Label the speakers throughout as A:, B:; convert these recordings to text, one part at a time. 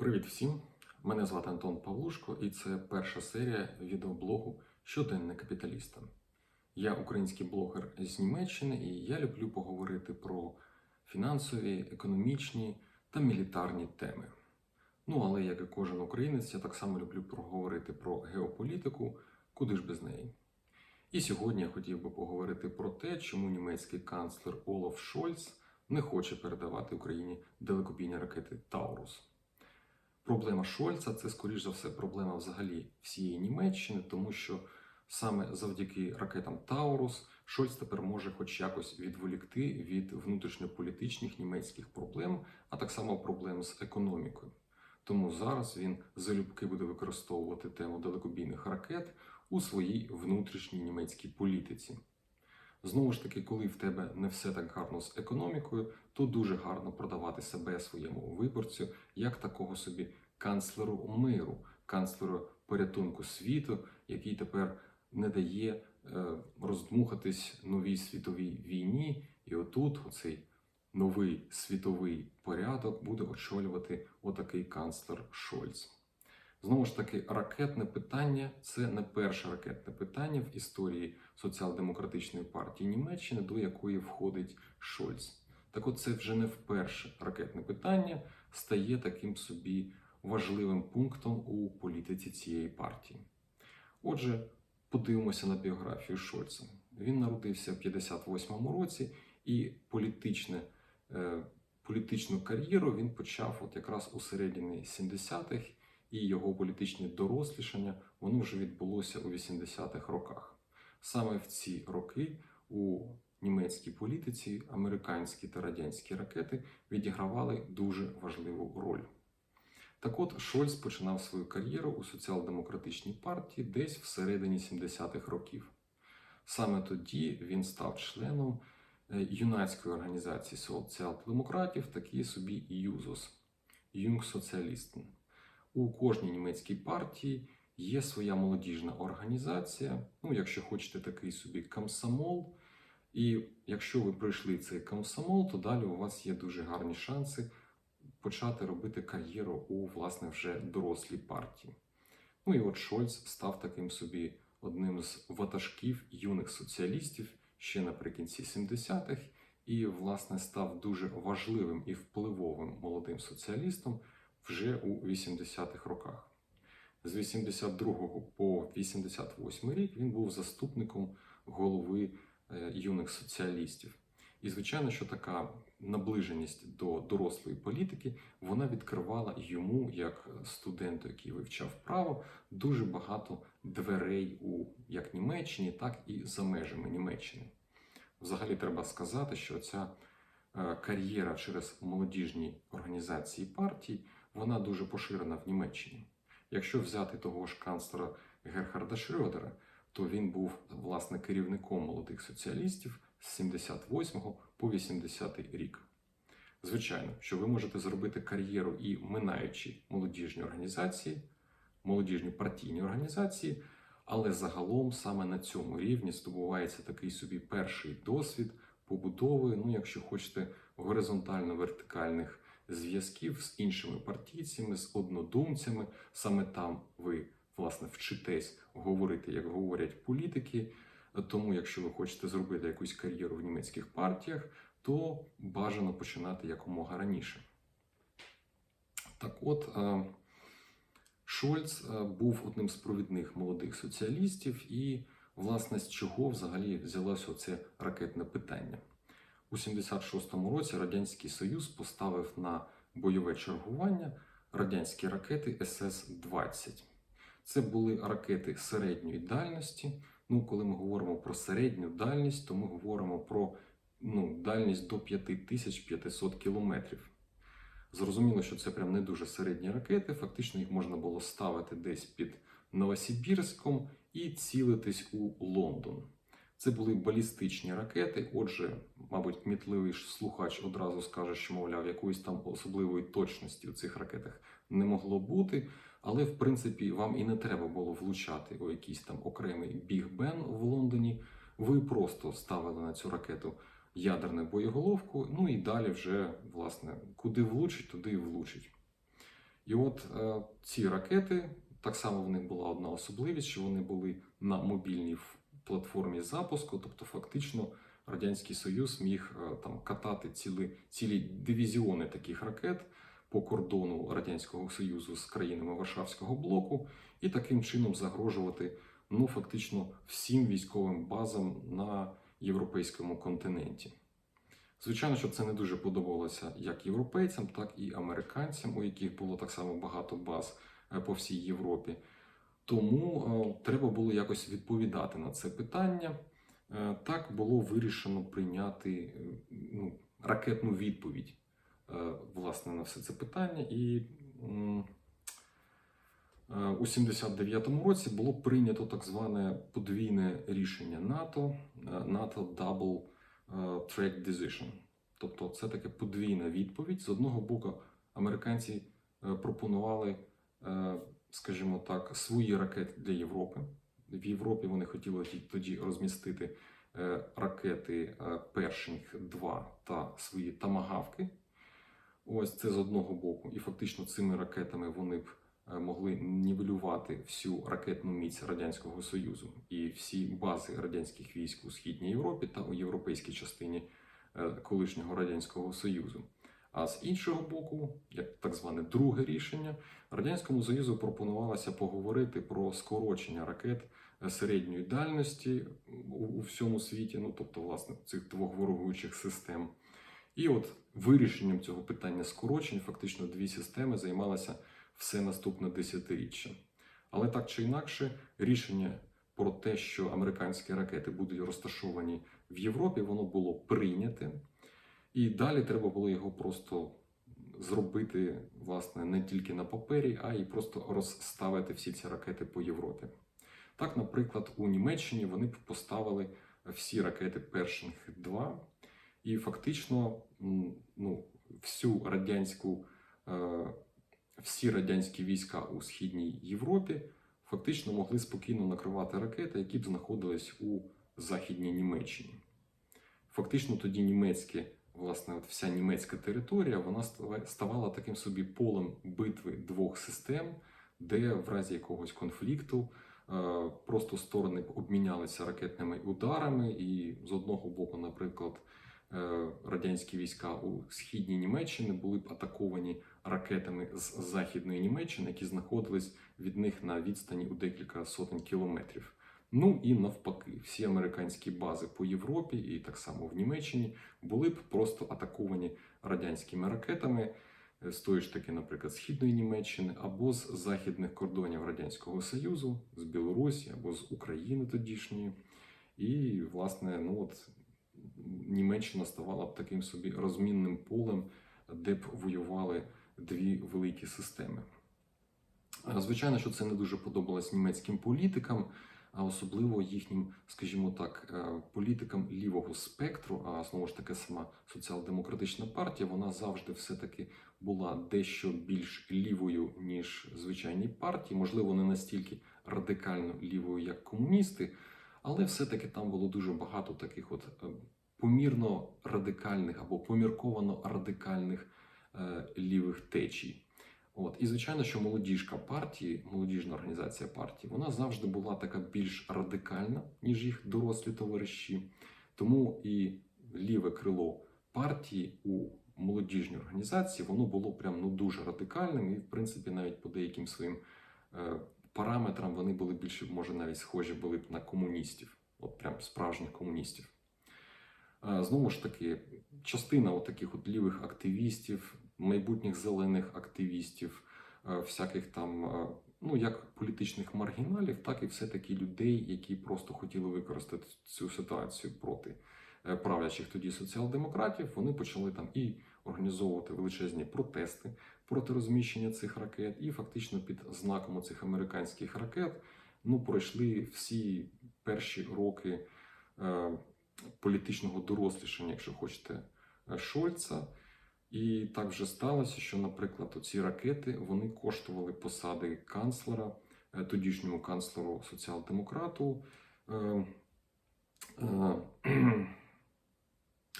A: Привіт всім! Мене звати Антон Павлушко, і це перша серія відеоблогу Щоденне капіталіста. Я український блогер з Німеччини, і я люблю поговорити про фінансові, економічні та мілітарні теми. Ну, але як і кожен українець, я так само люблю поговорити про геополітику, куди ж без неї. І сьогодні я хотів би поговорити про те, чому німецький канцлер Олаф Шольц не хоче передавати Україні далекобійні ракети Таурус. Проблема Шольца це, скоріш за все, проблема взагалі всієї Німеччини, тому що саме завдяки ракетам Таурус Шольц тепер може хоч якось відволікти від внутрішньополітичних німецьких проблем, а так само проблем з економікою. Тому зараз він залюбки буде використовувати тему далекобійних ракет у своїй внутрішній німецькій політиці. Знову ж таки, коли в тебе не все так гарно з економікою, то дуже гарно продавати себе своєму виборцю як такого собі канцлеру миру, канцлеру порятунку світу, який тепер не дає е, роздмухатись новій світовій війні. І отут оцей новий світовий порядок буде очолювати отакий канцлер Шольц. Знову ж таки, ракетне питання це не перше ракетне питання в історії соціал-демократичної партії Німеччини, до якої входить Шольц. Так от це вже не вперше ракетне питання стає таким собі важливим пунктом у політиці цієї партії. Отже, подивимося на біографію Шольца. Він народився в 58-му році і політичне, е, політичну кар'єру він почав от якраз у середині 70-х і його політичне дорослішання воно вже відбулося у 80-х роках. Саме в ці роки у німецькій політиці американські та радянські ракети відігравали дуже важливу роль. Так от Шольц починав свою кар'єру у соціал-демократичній партії десь всередині 70-х років. Саме тоді він став членом е, юнацької організації соціал-демократів, такі собі ЮЗОС Юнгсоціалістен. У кожній німецькій партії є своя молодіжна організація. Ну, якщо хочете такий собі комсомол. І якщо ви пройшли цей комсомол, то далі у вас є дуже гарні шанси почати робити кар'єру у власне вже дорослій партії. Ну і от Шольц став таким собі одним з ватажків юних соціалістів ще наприкінці 70-х, і, власне, став дуже важливим і впливовим молодим соціалістом вже у 80-х роках. З 82 по 88 рік він був заступником голови е, юних соціалістів. І, звичайно, що така наближеність до дорослої політики вона відкривала йому, як студенту, який вивчав право, дуже багато дверей у як Німеччині, так і за межами Німеччини. Взагалі, треба сказати, що ця е, кар'єра через молодіжні організації партій вона дуже поширена в Німеччині. Якщо взяти того ж канцлера Герхарда Шрёдера, то він був власне керівником молодих соціалістів з 78 по 80 рік. Звичайно, що ви можете зробити кар'єру і минаючи молодіжні організації, молодіжні партійні організації, але загалом саме на цьому рівні здобувається такий собі перший досвід побудови, ну, якщо хочете, горизонтально-вертикальних зв'язків з іншими партійцями, з однодумцями. Саме там ви власне вчитесь говорити, як говорять політики. Тому, якщо ви хочете зробити якусь кар'єру в німецьких партіях, то бажано починати якомога раніше. Так от, е, Шольц е, був одним з провідних молодих соціалістів, і, власне, з чого взагалі взялося це ракетне питання. У 76-му році Радянський Союз поставив на бойове чергування радянські ракети СС-20. Це були ракети середньої дальності. Ну, коли ми говоримо про середню дальність, то ми говоримо про ну, дальність до 5500 кілометрів. Зрозуміло, що це прям не дуже середні ракети. Фактично їх можна було ставити десь під Новосибірськом і цілитись у Лондон. Це були балістичні ракети. Отже, мабуть, кмітливий слухач одразу скаже, що, мовляв, якоїсь там особливої точності у цих ракетах не могло бути. Але, в принципі, вам і не треба було влучати у якийсь там окремий Біг Бен в Лондоні. Ви просто ставили на цю ракету ядерну боєголовку, ну і далі вже, власне, куди влучить, туди і влучить. І от е, ці ракети, так само в них була одна особливість, що вони були на мобільній платформі запуску, тобто фактично Радянський Союз міг е, там катати цілі, цілі дивізіони таких ракет по кордону Радянського Союзу з країнами Варшавського блоку і таким чином загрожувати ну, фактично всім військовим базам на європейському континенті. Звичайно, що це не дуже подобалося як європейцям, так і американцям, у яких було так само багато баз е, по всій Європі. Тому е, треба було якось відповідати на це питання. Е, так було вирішено прийняти е, ну, ракетну відповідь власне на все це питання. І у 79-му році було прийнято так зване подвійне рішення НАТО, НАТО Double Track Decision. Тобто це таке подвійна відповідь. З одного боку, американці пропонували, скажімо так, свої ракети для Європи. В Європі вони хотіли тоді розмістити е, ракети Першинг 2 та свої тамагавки. Ось це з одного боку. І фактично цими ракетами вони б е, могли нівелювати всю ракетну міць Радянського Союзу і всі бази радянських військ у Східній Європі та у європейській частині е, колишнього Радянського Союзу. А з іншого боку, як так зване друге рішення, Радянському Союзу пропонувалося поговорити про скорочення ракет середньої дальності у, у всьому світі, ну тобто, власне, цих двох ворогуючих систем. І от вирішенням цього питання скорочень фактично дві системи займалися все наступне десятиріччя. Але так чи інакше, рішення про те, що американські ракети будуть розташовані в Європі, воно було прийняте. І далі треба було його просто зробити, власне, не тільки на папері, а й просто розставити всі ці ракети по Європі. Так, наприклад, у Німеччині вони б поставили всі ракети Першинг 2, і фактично ну, всю радянську, е, всі радянські війська у Східній Європі фактично могли спокійно накривати ракети, які б знаходились у Західній Німеччині. Фактично тоді німецьке, власне, от вся німецька територія вона става- ставала таким собі полем битви двох систем, де в разі якогось конфлікту е, просто сторони обмінялися ракетними ударами, і з одного боку, наприклад, е, радянські війська у східній Німеччині були б атаковані ракетами з західної Німеччини, які знаходились від них на відстані у декілька сотень кілометрів. Ну і навпаки, всі американські бази по Європі і так само в Німеччині були б просто атаковані радянськими ракетами е, з тої ж таки, наприклад, східної Німеччини або з західних кордонів Радянського Союзу, з Білорусі або з України тодішньої. І, власне, ну от Німеччина ставала б таким собі розмінним полем, де б воювали дві великі системи. Е, Звичайно, що це не дуже подобалось німецьким політикам, а особливо їхнім, скажімо так, е, політикам лівого спектру. А знову ж таки, сама соціал-демократична партія, вона завжди все-таки була дещо більш лівою, ніж звичайні партії. Можливо, не настільки радикально лівою, як комуністи, але все-таки там було дуже багато таких от е, помірно радикальних або помірковано радикальних е, лівих течій. От і звичайно, що молодіжка партії, молодіжна організація партії, вона завжди була така більш радикальна, ніж їх дорослі товариші. Тому і ліве крило партії у молодіжній організації воно було прям ну дуже радикальним, і в принципі навіть по деяким своїм е, параметрам вони були більше, може, навіть схожі були б на комуністів, от прям справжніх комуністів. Е, Знову ж таки, частина от таких от лівих активістів, майбутніх зелених активістів, е, всяких там, е, ну як політичних маргіналів, так і все-таки людей, які просто хотіли використати цю ситуацію проти е, правлячих тоді соціал-демократів. Вони почали там і організовувати величезні протести проти розміщення цих ракет, і фактично під знаком цих американських ракет ну пройшли всі перші роки. е, політичного дорослішання, якщо хочете, Шольца. І так вже сталося, що, наприклад, ці ракети вони коштували посади канцлера, е, тодішньому канцлеру соціал-демократу е, е,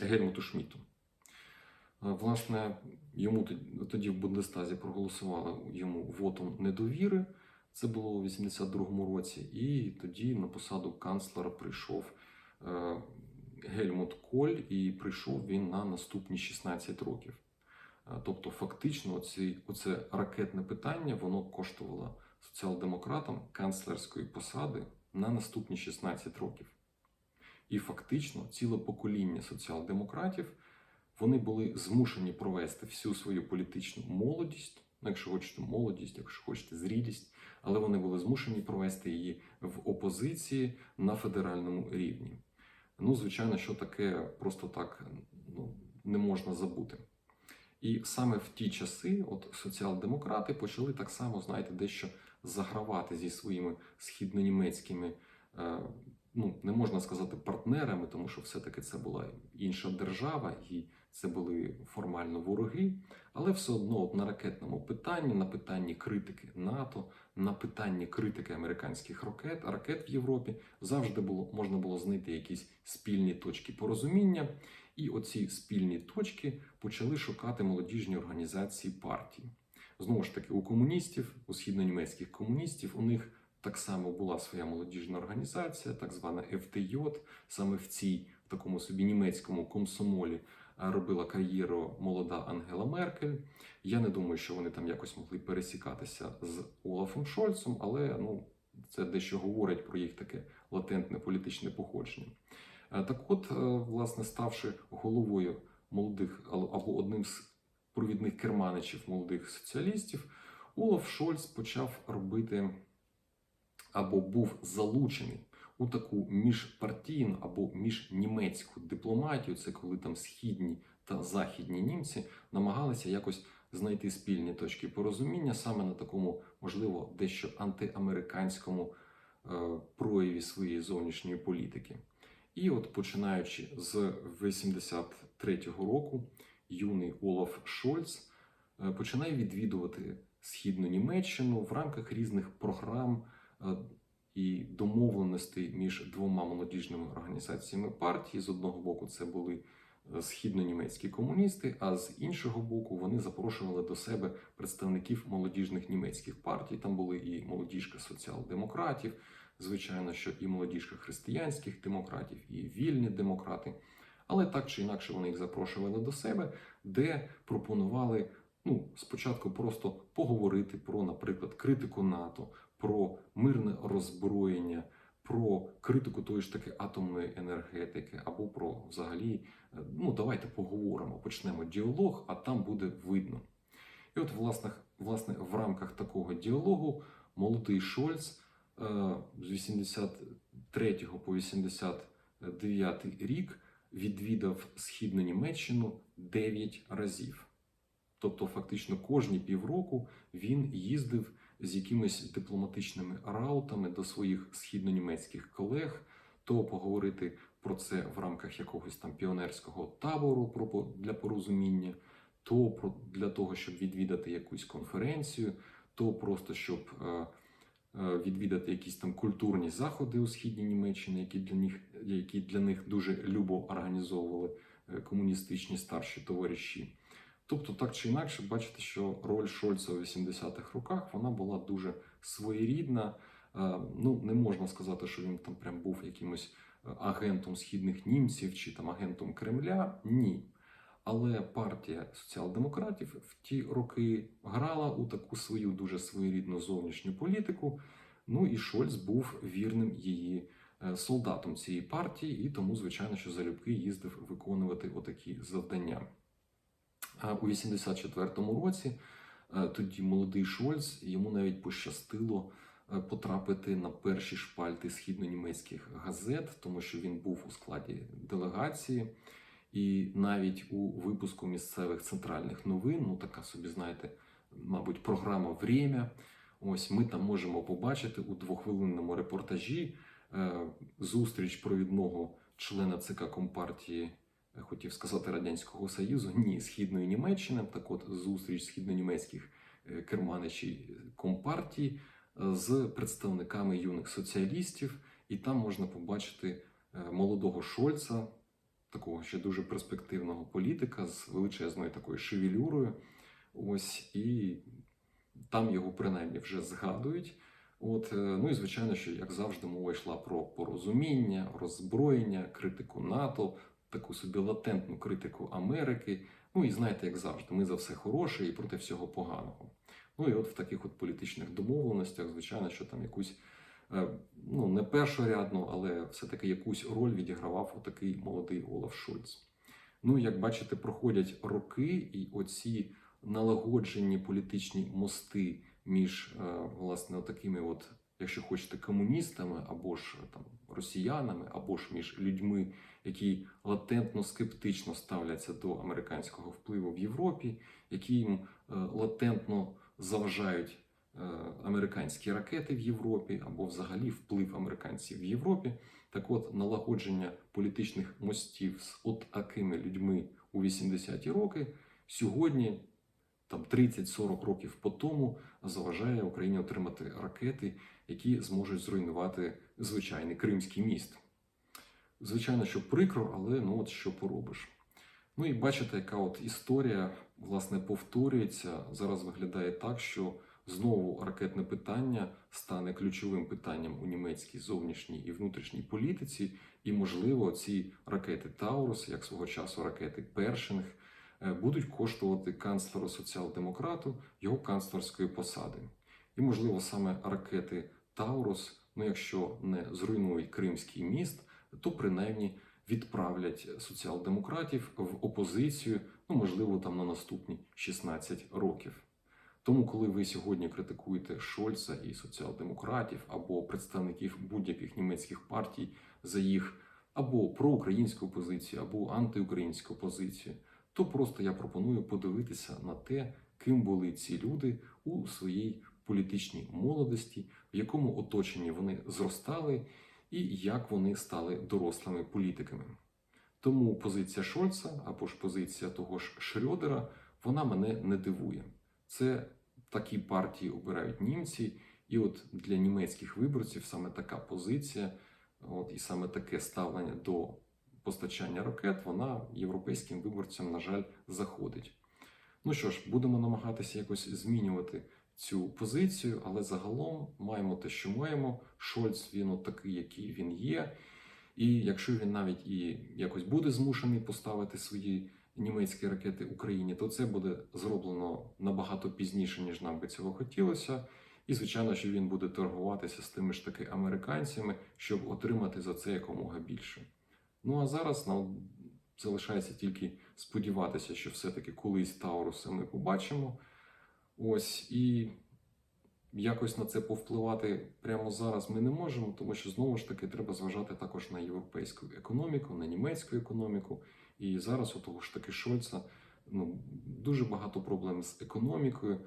A: Гельмуту Шміту. Власне, йому тоді в Бундестазі проголосували йому вотом недовіри. Це було у 82-му році, і тоді на посаду канцлера прийшов е, Гельмут Коль, і прийшов він на наступні 16 років. Е, Тобто, фактично, оці, оце ракетне питання воно коштувало соціал-демократам канцлерської посади на наступні 16 років. І фактично ціле покоління соціал-демократів вони були змушені провести всю свою політичну молодість, ну, якщо хочете молодість, якщо хочете зрілість, але вони були змушені провести її в опозиції на федеральному рівні. Ну, звичайно, що таке просто так ну, не можна забути. І саме в ті часи, от соціал-демократи почали так само, знаєте, дещо загравати зі своїми східнонімецькими, е, ну не можна сказати партнерами, тому що все-таки це була інша держава, і це були формально вороги, але все одно от на ракетному питанні, на питанні критики НАТО, на питанні критики американських ракет, ракет в Європі завжди було можна було знайти якісь спільні точки порозуміння. І оці спільні точки почали шукати молодіжні організації партії. Знову ж таки, у комуністів, у східнонімецьких комуністів, у них так само була своя молодіжна організація, так звана ФТЙ. Саме в цій в такому собі німецькому комсомолі робила кар'єру молода Ангела Меркель. Я не думаю, що вони там якось могли пересікатися з Олафом Шольцем, але ну, це дещо говорить про їх таке латентне політичне походження. Е, Так от, е, власне, ставши головою молодих або одним з провідних керманичів молодих соціалістів, Олаф Шольц почав робити або був залучений у таку міжпартійну або міжнімецьку дипломатію. Це коли там східні та західні німці намагалися якось знайти спільні точки порозуміння саме на такому, можливо, дещо антиамериканському е, прояві своєї зовнішньої політики. І от починаючи з 83-го року, юний Олаф Шольц е, починає відвідувати східну Німеччину в рамках різних програм е, і домовленостей між двома молодіжними організаціями партії. З одного боку, це були е, східнонімецькі комуністи, а з іншого боку, вони запрошували до себе представників молодіжних німецьких партій. Там були і молодіжка соціал-демократів, звичайно, що і молодіжка християнських демократів, і вільні демократи. Але так чи інакше вони їх запрошували до себе, де пропонували ну, спочатку просто поговорити про, наприклад, критику НАТО, про мирне роззброєння, про критику тої ж таки атомної енергетики, або про взагалі, е, ну давайте поговоримо, почнемо діалог, а там буде видно. І от, власне, власне в рамках такого діалогу молодий Шольц е, з 83 по 89 рік відвідав східну Німеччину 9 разів. Тобто, фактично, кожні півроку він їздив з якимись дипломатичними раутами до своїх східнонімецьких колег, то поговорити про це в рамках якогось там піонерського табору про для порозуміння, то про для того, щоб відвідати якусь конференцію, то просто щоб е, е, відвідати якісь там культурні заходи у східній Німеччині, які для них які для них дуже любо організовували е, комуністичні старші товариші. Тобто, так чи інакше, бачите, що роль Шольца у 80-х роках вона була дуже своєрідна. Е, Ну, не можна сказати, що він там прям був якимось е, агентом східних німців чи там агентом Кремля. Ні. Але партія соціал-демократів в ті роки грала у таку свою дуже своєрідну зовнішню політику. Ну і Шольц був вірним її е, солдатом цієї партії, і тому, звичайно, що залюбки їздив виконувати отакі завдання. А у 84-му році е, тоді молодий Шольц йому навіть пощастило е, потрапити на перші шпальти східнонімецьких газет, тому що він був у складі делегації. І навіть у випуску місцевих центральних новин, ну така собі, знаєте, мабуть, програма Время. Ось ми там можемо побачити у двохвилинному репортажі е, зустріч провідного члена ЦК Компартії хотів сказати Радянського Союзу, ні, Східної Німеччини. Так от зустріч східнонімецьких е, керманичів Компартії е, з представниками юних соціалістів, і там можна побачити е, молодого Шольца, такого ще дуже перспективного політика з величезною такою шевелюрою. Ось і там його принаймні вже згадують. От, е, ну і звичайно, що як завжди, мова йшла про порозуміння, роззброєння, критику НАТО, таку собі латентну критику Америки. Ну і знаєте, як завжди, ми за все хороше і проти всього поганого. Ну і от в таких от політичних домовленостях, звичайно, що там якусь е, ну не першорядну, але все-таки якусь роль відігравав отакий молодий Олаф Шольц. Ну, як бачите, проходять роки, і оці налагоджені політичні мости між е, власне такими, от, якщо хочете, комуністами або ж там росіянами, або ж між людьми, які латентно скептично ставляться до американського впливу в Європі, які їм е, латентно заважають е, американські ракети в Європі або взагалі вплив американців в Європі. Так от налагодження політичних мостів з от такими людьми у 80-ті роки сьогодні, там 30-40 років по тому, заважає Україні отримати ракети, які зможуть зруйнувати звичайний Кримський міст. Звичайно, що прикро, але ну от що поробиш. Ну і бачите, яка от історія власне повторюється. Зараз виглядає так, що знову ракетне питання стане ключовим питанням у німецькій зовнішній і внутрішній політиці, і, можливо, ці ракети Таурус, як свого часу ракети Першинг, будуть коштувати канцлеру соціал-демократу його канцлерської посади. І, можливо, саме ракети Таурус, ну якщо не зруйнують Кримський міст, то принаймні відправлять соціал-демократів в опозицію, ну можливо, там на наступні 16 років. Тому, коли ви сьогодні критикуєте Шольца і соціал-демократів або представників будь-яких німецьких партій за їх або проукраїнську позицію, або антиукраїнську позицію, то просто я пропоную подивитися на те, ким були ці люди у своїй політичній молодості, в якому оточенні вони зростали, і як вони стали дорослими політиками. Тому позиція Шольца або ж позиція того ж Шрёдера, вона мене не дивує. Це такі партії обирають німці, і от для німецьких виборців саме така позиція, от і саме таке ставлення до постачання ракет, вона європейським виборцям, на жаль, заходить. Ну що ж, будемо намагатися якось змінювати цю позицію, але загалом маємо те, що маємо. Шольц він от такий, який він є. І якщо він навіть і якось буде змушений поставити свої німецькі ракети Україні, то це буде зроблено набагато пізніше, ніж нам би цього хотілося. І, звичайно, що він буде торгуватися з тими ж таки американцями, щоб отримати за це якомога більше. Ну а зараз нам залишається тільки сподіватися, що все-таки колись Тауруси ми побачимо. Ось і якось на це повпливати прямо зараз ми не можемо, тому що знову ж таки треба зважати також на європейську економіку, на німецьку економіку. І зараз у того ж таки Шольца ну, дуже багато проблем з економікою.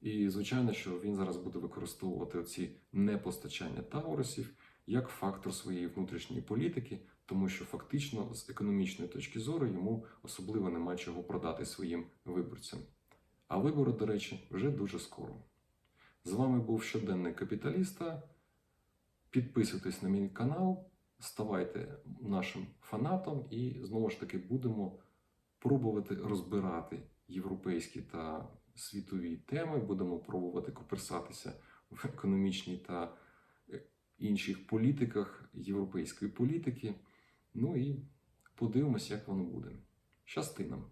A: І звичайно, що він зараз буде використовувати ці непостачання таурусів як фактор своєї внутрішньої політики, тому що фактично з економічної точки зору йому особливо нема чого продати своїм виборцям. А вибори, до речі, вже дуже скоро. З вами був щоденний капіталіста. Підписуйтесь на мій канал, ставайте нашим фанатом, і знову ж таки будемо пробувати розбирати європейські та світові теми. Будемо пробувати коперсатися в економічній та інших політиках європейської політики. Ну і подивимось, як воно буде. Щасти нам!